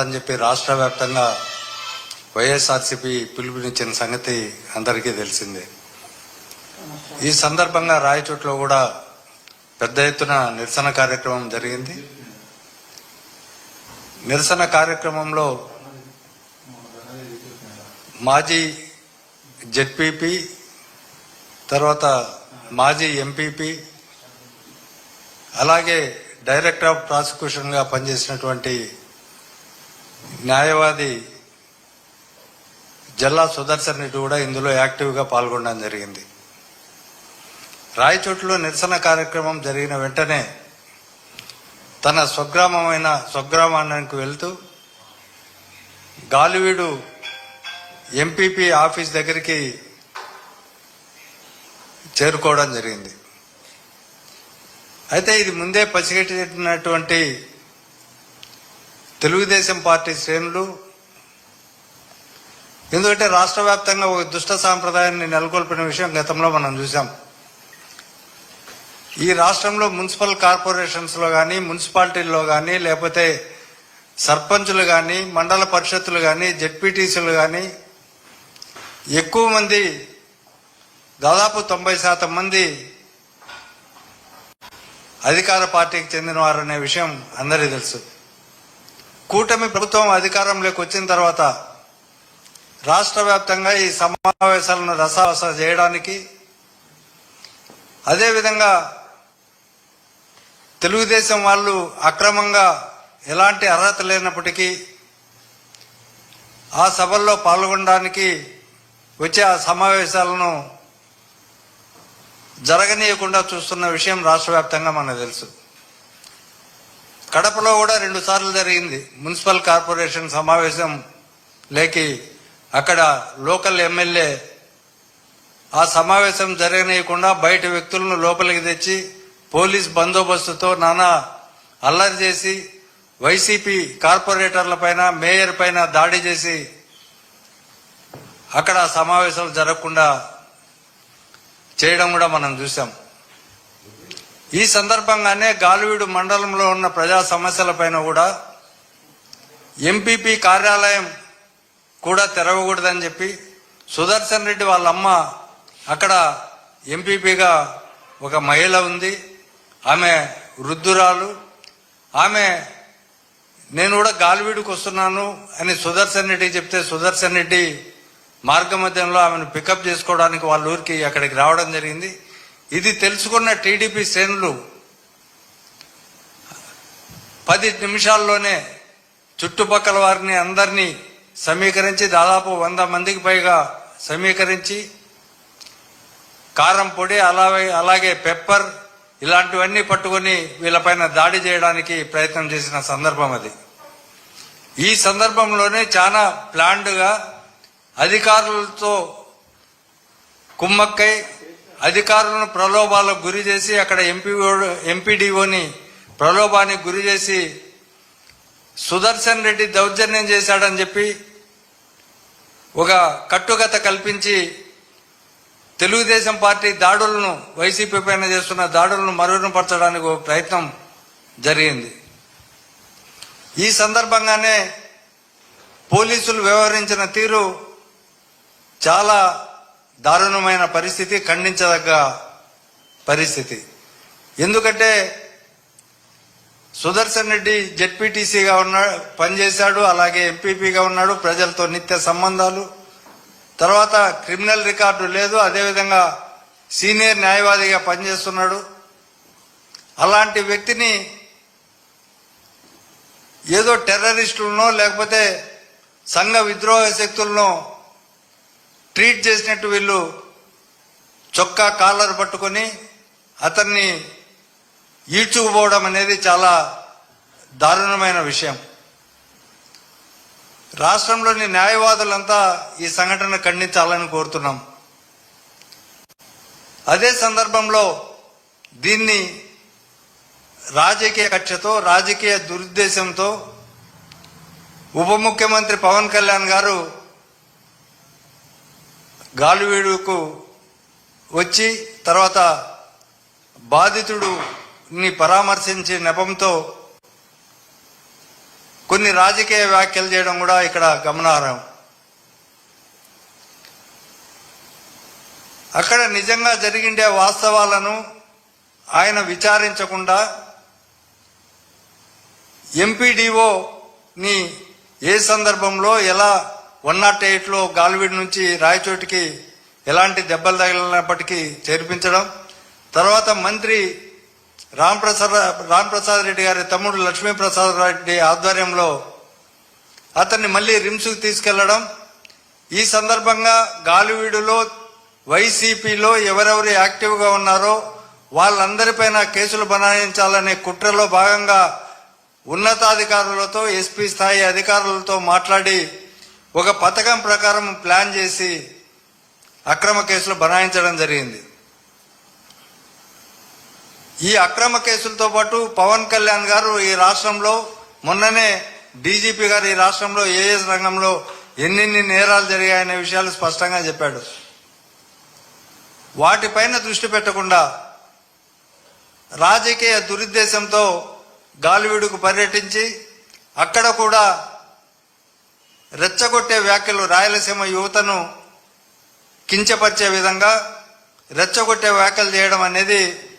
అని చెప్పి రాష్ట్ర వ్యాప్తంగా వైఎస్ఆర్సీపీ పిలుపునిచ్చిన సంగతి అందరికీ తెలిసిందే. ఈ సందర్భంగా రాయచోట్లో కూడా పెద్ద ఎత్తున నిరసన కార్యక్రమం జరిగింది. నిరసన కార్యక్రమంలో మాజీ జెడ్పీపీ తర్వాత మాజీ ఎంపీపీ అలాగే డైరెక్టర్ ఆఫ్ ప్రాసిక్యూషన్గా పనిచేసినటువంటి న్యాయవాది జల్లా సుదర్శన్ రెడ్డి కూడా ఇందులో యాక్టివ్గా పాల్గొనడం జరిగింది. రాయచోట్లో నిరసన కార్యక్రమం జరిగిన వెంటనే తన స్వగ్రామమైన స్వగ్రామానికి వెళ్తూ గాలివీడు ఎంపీపీ ఆఫీస్ దగ్గరికి చేరుకోవడం జరిగింది. అయితే ఇది ముందే పసిగట్టినటువంటి తెలుగుదేశం పార్టీ శ్రేణులు ఎందుకంటే రాష్ట్ర వ్యాప్తంగా ఒక దుష్ట సాంప్రదాయాన్ని నెలకొల్పిన విషయం గతంలో మనం చూసాం ఈ రాష్ట్రంలో మున్సిపల్ కార్పొరేషన్స్లో కానీ మున్సిపాలిటీల్లో కానీ లేకపోతే సర్పంచులు కానీ మండల పరిషత్తులు కానీ జెడ్పీటీసీలు కానీ ఎక్కువ మంది దాదాపు తొంభై శాతం మంది అధికార పార్టీకి చెందినవారనే విషయం అందరికీ తెలుసు. కూటమి ప్రభుత్వం అధికారంలోకి వచ్చిన తర్వాత రాష్ట్ర వ్యాప్తంగా ఈ సమావేశాలను రసావస చేయడానికి అదేవిధంగా తెలుగుదేశం వాళ్ళు అక్రమంగా ఎలాంటి అర్హత లేనప్పటికీ ఆ సభల్లో పాల్గొనడానికి వచ్చే ఆ సమావేశాలను జరగనీయకుండా చూస్తున్న విషయం రాష్ట్ర వ్యాప్తంగా మనకు తెలుసు. కడపలో కూడా రెండు సార్లు జరిగింది. మున్సిపల్ కార్పొరేషన్ సమావేశం లేకి అక్కడ లోకల్ ఎమ్మెల్యే ఆ సమావేశం జరగనీయకుండా బయట వ్యక్తులను లోపలికి తెచ్చి పోలీస్ బందోబస్తుతో నానా అల్లరి చేసి వైసీపీ కార్పొరేటర్ల పైన మేయర్ పైన దాడి చేసి అక్కడ ఆ జరగకుండా చేయడం కూడా మనం చూసాం ఈ సందర్భంగానే గాలివీడు మండలంలో ఉన్న ప్రజా సమస్యలపైన కూడా ఎంపీపీ కార్యాలయం కూడా తెరవకూడదని చెప్పి సుదర్శన్ రెడ్డి వాళ్ళ అమ్మ అక్కడ ఎంపీపీగా ఒక మహిళ ఉంది. ఆమె వృద్ధురాలు. ఆమె నేను కూడా గాలివీడుకు వస్తున్నాను అని సుదర్శన్ రెడ్డి చెప్తే సుదర్శన్ రెడ్డి మార్గ మధ్యంలో ఆమెను పికప్ చేసుకోవడానికి వాళ్ళ ఊరికి అక్కడికి రావడం జరిగింది. ఇది తెలుసుకున్న టీడీపీ శ్రేణులు పది నిమిషాల్లోనే చుట్టుపక్కల వారిని అందరినీ సమీకరించి దాదాపు వంద మందికి పైగా సమీకరించి కారం పొడి అలాగే అలాగే పెప్పర్ ఇలాంటివన్నీ పట్టుకొని వీళ్ళపైన దాడి చేయడానికి ప్రయత్నం చేసిన సందర్భం అది. ఈ సందర్భంలోనే చాలా ప్లాండ్గా అధికారులతో కుమ్మక్కై అధికారులను ప్రలోభాలకు గురి చేసి అక్కడ ఎంపీ ఎంపీడీఓని ప్రలోభానికి గురి చేసి సుదర్శన్ రెడ్డి దౌర్జన్యం చేశాడని చెప్పి ఒక కట్టుకథ కల్పించి తెలుగుదేశం పార్టీ దాడులను వైసీపీ పైన చేస్తున్న దాడులను మరుగునపరచడానికి ఒక ప్రయత్నం జరిగింది. ఈ సందర్భంగానే పోలీసులు వ్యవహరించిన తీరు చాలా దారుణమైన పరిస్థితి ఖండించదగ్గ పరిస్థితి. ఎందుకంటే సుదర్శన్ రెడ్డి జెడ్పీటీసీగా ఉన్నాడు పనిచేశాడు అలాగే ఎంపీపీగా ఉన్నాడు ప్రజలతో నిత్య సంబంధాలు. తర్వాత క్రిమినల్ రికార్డు లేదు అదేవిధంగా సీనియర్ న్యాయవాదిగా పనిచేస్తున్నాడు. అలాంటి వ్యక్తిని ఏదో టెర్రరిస్టులనో లేకపోతే సంఘ విద్రోహ శక్తులను ట్రీట్ చేసినట్టు వీళ్ళు చొక్కా కాలర్ పట్టుకొని అతన్ని ఈడ్చుకుపోవడం అనేది చాలా దారుణమైన విషయం. రాష్ట్రంలోని న్యాయవాదులంతా ఈ సంఘటన ఖండించాలని కోరుతున్నాం. అదే సందర్భంలో దీన్ని రాజకీయ కక్షతో రాజకీయ దురుద్దేశంతో ఉప ముఖ్యమంత్రి పవన్ కళ్యాణ్ గారు గాలివీడుకు వచ్చి తర్వాత బాధితుడుని పరామర్శించే నెపంతో కొన్ని రాజకీయ వ్యాఖ్యలు చేయడం కూడా ఇక్కడ గమనార్హం. అక్కడ నిజంగా జరిగిండే వాస్తవాలను ఆయన విచారించకుండా ఎంపీడీఓని ఏ సందర్భంలో ఎలా వన్ నాట్ ఎయిట్లో గాల్వీడ్ నుంచి రాయచోటికి ఎలాంటి దెబ్బలు తగిలినప్పటికీ చేర్పించడం తర్వాత మంత్రి రాంప్రసాద్ రాంప్రసాద్ రెడ్డి గారి తమ్ముడు లక్ష్మీప్రసాద్ రెడ్డి ఆధ్వర్యంలో అతన్ని మళ్ళీ రిమ్స్కి తీసుకెళ్ళడం. ఈ సందర్భంగా గాలివీడులో వైసీపీలో ఎవరెవరు యాక్టివ్గా ఉన్నారో వాళ్ళందరిపైన కేసులు బనాయించాలనే కుట్రలో భాగంగా ఉన్నతాధికారులతో ఎస్పీ స్థాయి అధికారులతో మాట్లాడి ఒక పథకం ప్రకారం ప్లాన్ చేసి అక్రమ కేసులు బనాయించడం జరిగింది. ఈ అక్రమ కేసులతో పాటు పవన్ కళ్యాణ్ గారు ఈ రాష్ట్రంలో మొన్ననే డీజీపీ గారు ఈ రాష్ట్రంలో ఏఎస్ రంగంలో ఎన్నెన్ని నేరాలు జరిగాయనే విషయాలు స్పష్టంగా చెప్పాడు. వాటిపైన దృష్టి పెట్టకుండా రాజకీయ దురుద్దేశంతో గాలివీడుకు పర్యటించి అక్కడ కూడా రెచ్చగొట్టే వ్యాఖ్యలు రాయలసీమ యువతను కించపరిచే విధంగా రెచ్చగొట్టే వ్యాఖ్యలు చేయడం అనేది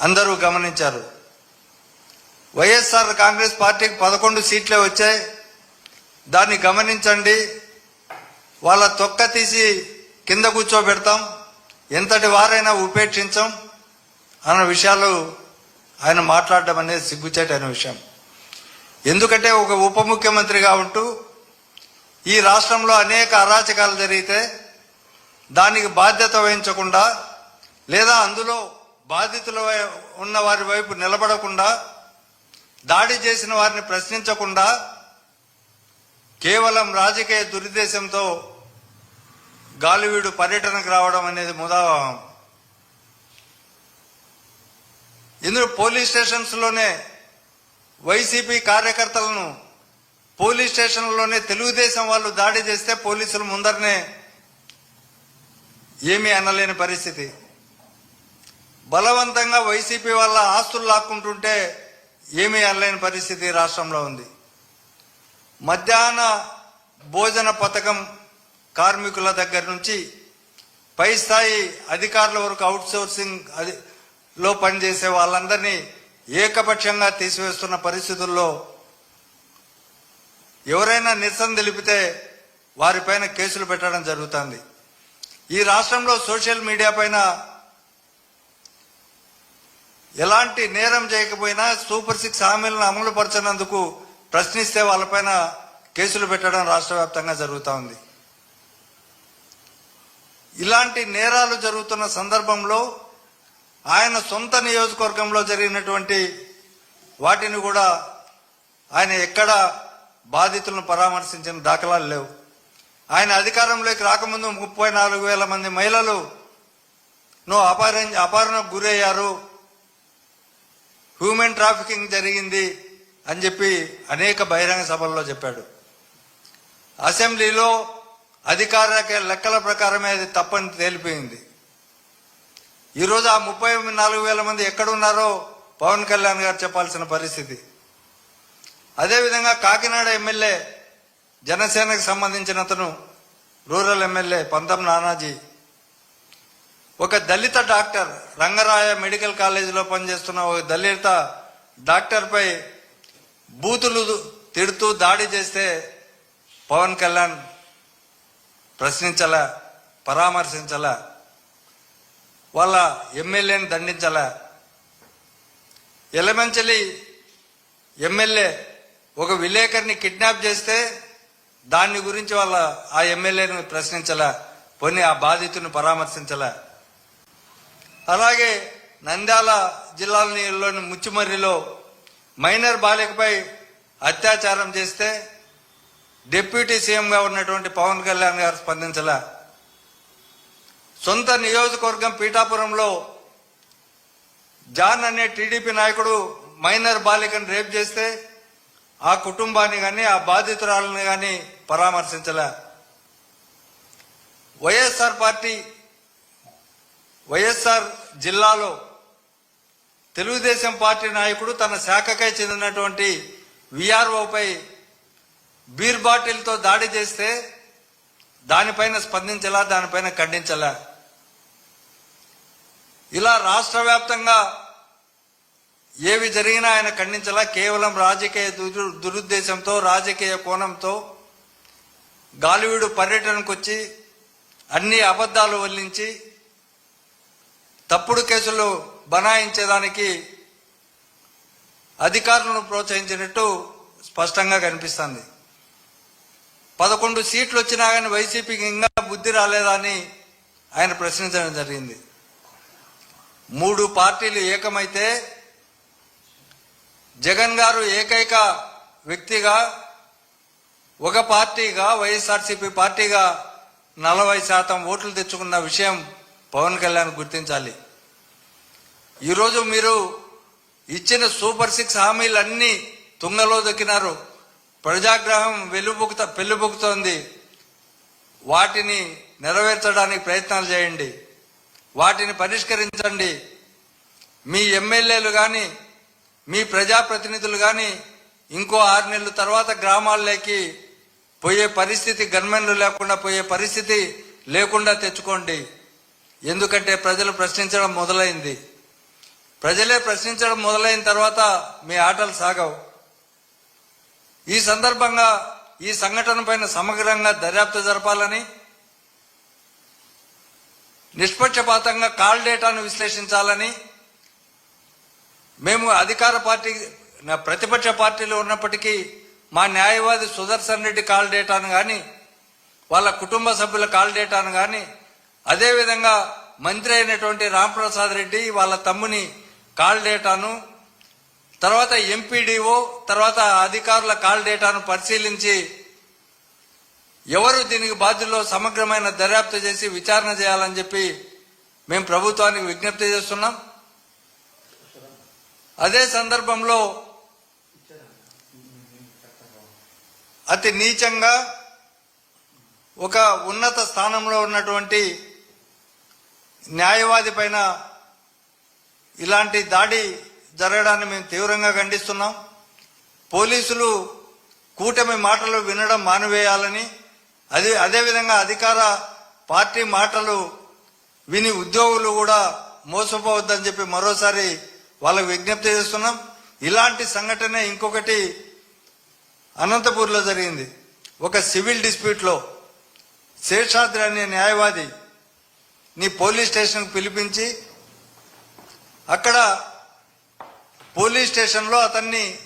అందరూ గమనించారు. వైఎస్ఆర్ కాంగ్రెస్ పార్టీకి పదకొండు సీట్లే వచ్చాయి. దాన్ని గమనించండి. వాళ్ళ తొక్క తీసి కింద కూర్చోబెడతాం. ఎంతటి వారైనా ఉపేక్షించం అన్న విషయాలు ఆయన మాట్లాడడం అనేది సిగ్గుచేటైన విషయం. ఎందుకంటే ఒక ఉప ముఖ్యమంత్రిగా ఉంటూ ఈ రాష్ట్రంలో అనేక అరాచకాలు జరిగితే దానికి బాధ్యత వహించకుండా లేదా అందులో బాధితుల వై- ఉన్న వారి వైపు నిలబడకుండా దాడి చేసిన వారిని ప్రశ్నించకుండా కేవలం రాజకీయ దురుద్దేశంతో గాలివీడు పర్యటనకు రావడం అనేది ముదావహం ఇందులో పోలీస్ స్టేషన్స్లోనే వైసీపీ కార్యకర్తలను పోలీస్ స్టేషన్లోనే తెలుగుదేశం వాళ్ళు దాడి చేస్తే పోలీసులు ముందరనే ఏమీ అనలేని పరిస్థితి. బలవంతంగా వైసీపీ వాళ్ళ ఆస్తులు లాక్కుంటుంటే ఏమీ అనలేని పరిస్థితి రాష్ట్రంలో ఉంది. మధ్యాహ్న భోజన పథకం కార్మికుల దగ్గర నుంచి పై స్థాయి అధికారుల వరకు అవుట్ సోర్సింగ్ అది లో పనిచేసే వాళ్ళందరినీ ఏకపక్షంగా తీసివేస్తున్న పరిస్థితుల్లో ఎవరైనా నిరసన తెలిపితే వారిపైన కేసులు పెట్టడం జరుగుతుంది. ఈ రాష్ట్రంలో సోషల్ మీడియా పైన ఎలాంటి నేరం చేయకపోయినా సూపర్ సిక్స్ హామీలను అమలు పరచనందుకు ప్రశ్నిస్తే వాళ్ళపైన కేసులు పెట్టడం రాష్ట్ర వ్యాప్తంగా జరుగుతూ ఉంది. ఇలాంటి నేరాలు జరుగుతున్న సందర్భంలో ఆయన సొంత నియోజకవర్గంలో జరిగినటువంటి వాటిని కూడా ఆయన ఎక్కడ బాధితులను పరామర్శించిన దాఖలాలు లేవు. ఆయన అధికారంలోకి రాకముందు ముప్పై నాలుగు వేల మంది మహిళలు నువ్వు అపహరణ అపహరణకు గురయ్యారు. హ్యూమన్ ట్రాఫికింగ్ జరిగింది అని చెప్పి అనేక బహిరంగ సభల్లో చెప్పాడు. అసెంబ్లీలో అధికార లెక్కల ప్రకారమే అది తప్పని తేలిపోయింది. ఈరోజు ఆ ముప్పై నాలుగు వేల మంది ఎక్కడున్నారో పవన్ కళ్యాణ్ గారు చెప్పాల్సిన పరిస్థితి. అదేవిధంగా కాకినాడ ఎమ్మెల్యే జనసేనకు సంబంధించిన అతను రూరల్ ఎమ్మెల్యే పంతం నానాజీ ఒక దళిత డాక్టర్ రంగరాయ మెడికల్ కాలేజీలో పనిచేస్తున్న ఒక దళిత డాక్టర్పై బూతులు తిడుతూ దాడి చేస్తే పవన్ కళ్యాణ్ ప్రశ్నించాల పరామర్శించాల వాళ్ళ ఎమ్మెల్యేని దండించాల. ఎలమంచలి ఎమ్మెల్యే ఒక విలేకరిని కిడ్నాప్ చేస్తే దాని గురించి వాళ్ళ ఆ ఎమ్మెల్యేని ప్రశ్నించలా పోనీ ఆ బాధితుని పరామర్శించలా. అలాగే నంద్యాల జిల్లాలోని ముచ్చిమర్రిలో మైనర్ బాలికపై అత్యాచారం చేస్తే డిప్యూటీ సీఎంగా ఉన్నటువంటి పవన్ కళ్యాణ్ గారు స్పందించలా. సొంత నియోజకవర్గం పీఠాపురంలో జాన్ అనే టీడీపీ నాయకుడు మైనర్ బాలికను రేప్ చేస్తే ఆ కుటుంబాన్ని కానీ ఆ బాధితురాలను కానీ పరామర్శించలే. వైఎస్ఆర్ పార్టీ వైఎస్ఆర్ జిల్లాలో తెలుగుదేశం పార్టీ నాయకుడు తన శాఖకై చెందినటువంటి విఆర్ఓపై బీర్ బాటిల్తో దాడి చేస్తే దానిపైన స్పందించలా దానిపైన ఖండించలా. ఇలా రాష్ట్ర వ్యాప్తంగా ఏవి జరిగినా ఆయన ఖండించలా. కేవలం రాజకీయ దురుద్దేశంతో రాజకీయ కోణంతో గాలివీడు పర్యటనకు వచ్చి అన్ని అబద్ధాలు వల్లించి తప్పుడు కేసులు బనాయించేదానికి అధికారులను ప్రోత్సహించినట్టు స్పష్టంగా కనిపిస్తుంది. పదకొండు సీట్లు వచ్చినా కానీ వైసీపీకి ఇంకా బుద్ధి రాలేదా అని ఆయన ప్రశ్నించడం జరిగింది. మూడు పార్టీలు ఏకమైతే జగన్ గారు ఏకైక వ్యక్తిగా ఒక పార్టీగా వైఎస్ఆర్సీపీ పార్టీగా నలభై శాతం ఓట్లు తెచ్చుకున్న విషయం పవన్ కళ్యాణ్ గుర్తించాలి. ఈరోజు మీరు ఇచ్చిన సూపర్ సిక్స్ హామీలన్నీ తుంగలో దొక్కినారు. ప్రజాగ్రహం వెలుబుకుత పెళ్ళిబుకుతోంది వాటిని నెరవేర్చడానికి ప్రయత్నాలు చేయండి. వాటిని పరిష్కరించండి. మీ ఎమ్మెల్యేలు కానీ మీ ప్రజాప్రతినిధులు కానీ ఇంకో ఆరు నెలల తర్వాత గ్రామాల్లోకి పోయే పరిస్థితి గన్మెన్లు లేకుండా పోయే పరిస్థితి లేకుండా తెచ్చుకోండి. ఎందుకంటే ప్రజలు ప్రశ్నించడం మొదలైంది. ప్రజలే ప్రశ్నించడం మొదలైన తర్వాత మీ ఆటలు సాగవు. ఈ సందర్భంగా ఈ సంఘటన పైన సమగ్రంగా దర్యాప్తు జరపాలని నిష్పక్షపాతంగా కాల్ డేటాను విశ్లేషించాలని మేము అధికార పార్టీ నా ప్రతిపక్ష పార్టీలో ఉన్నప్పటికీ మా న్యాయవాది సుదర్శన్ రెడ్డి కాల్ డేటాను కానీ వాళ్ళ కుటుంబ సభ్యుల కాల్ డేటాను కానీ అదేవిధంగా మంత్రి అయినటువంటి రాంప్రసాద్ రెడ్డి వాళ్ళ తమ్ముని కాల్ డేటాను తర్వాత ఎంపీడీఓ తర్వాత అధికారుల కాల్ డేటాను పరిశీలించి ఎవరు దీనికి బాధ్యుల్లో సమగ్రమైన దర్యాప్తు చేసి విచారణ చేయాలని చెప్పి మేము ప్రభుత్వానికి విజ్ఞప్తి చేస్తున్నాం. అదే సందర్భంలో అతి నీచంగా ఒక ఉన్నత స్థానంలో ఉన్నటువంటి న్యాయవాది పైన ఇలాంటి దాడి జరగడాన్ని మేము తీవ్రంగా ఖండిస్తున్నాం. పోలీసులు కూటమి మాటలు వినడం మానివేయాలని అదే అదేవిధంగా అధికార పార్టీ మాటలు విని ఉద్యోగులు కూడా మోసపోవద్దని చెప్పి మరోసారి వాళ్ళకు విజ్ఞప్తి చేస్తున్నాం. ఇలాంటి సంఘటన ఇంకొకటి అనంతపూర్లో జరిగింది. ఒక సివిల్ డిస్ప్యూట్లో శేషాద్రి అనే న్యాయవాది నీ పోలీస్ స్టేషన్కు పిలిపించి అక్కడ పోలీస్ స్టేషన్లో అతన్ని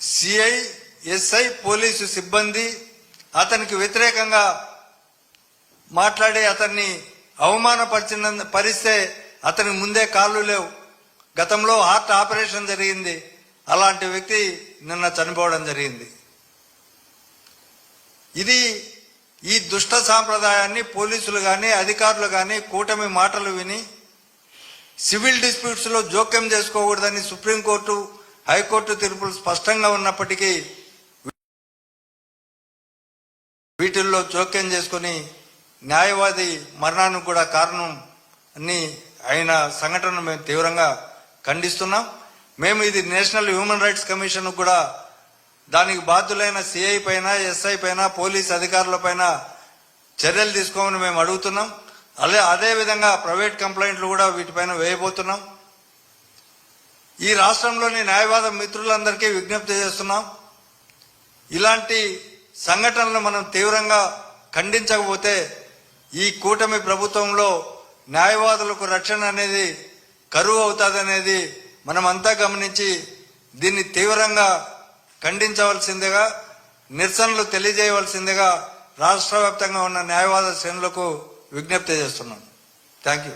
సిఐ ఎస్ఐ పోలీసు సిబ్బంది అతనికి వ్యతిరేకంగా మాట్లాడి అతన్ని అవమానపరిచిన పరిస్తే అతని ముందే కాళ్ళు లేవు. గతంలో హార్ట్ ఆపరేషన్ జరిగింది. అలాంటి వ్యక్తి నిన్న చనిపోవడం జరిగింది. ఇది ఈ దుష్ట సాంప్రదాయాన్ని పోలీసులు కానీ అధికారులు కానీ కూటమి మాటలు విని సివిల్ డిస్ప్యూట్స్లో జోక్యం చేసుకోకూడదని సుప్రీంకోర్టు హైకోర్టు తీర్పులు స్పష్టంగా ఉన్నప్పటికీ వీటిల్లో జోక్యం చేసుకుని న్యాయవాది మరణానికి కూడా కారణం అని అయిన సంఘటనను మేము తీవ్రంగా ఖండిస్తున్నాం. మేము ఇది నేషనల్ హ్యూమన్ రైట్స్ కమిషన్ కూడా దానికి బాధ్యులైన సిఐ పైన ఎస్ఐ పైన పోలీస్ అధికారుల పైన చర్యలు తీసుకోమని మేము అడుగుతున్నాం. అదే అదే విధంగా ప్రైవేట్ కంప్లైంట్లు కూడా వీటిపైన వేయబోతున్నాం. ఈ రాష్ట్రంలోని న్యాయవాద మిత్రులందరికీ విజ్ఞప్తి చేస్తున్నాం. ఇలాంటి సంఘటనలు మనం తీవ్రంగా ఖండించకపోతే ఈ కూటమి ప్రభుత్వంలో న్యాయవాదులకు రక్షణ అనేది కరువు అవుతుందనేది మనమంతా గమనించి దీన్ని తీవ్రంగా ఖండించవలసిందిగా నిరసనలు తెలియజేయవలసిందిగా రాష్ట్ర వ్యాప్తంగా ఉన్న న్యాయవాద శ్రేణులకు విజ్ఞప్తి చేస్తున్నాం. Thank you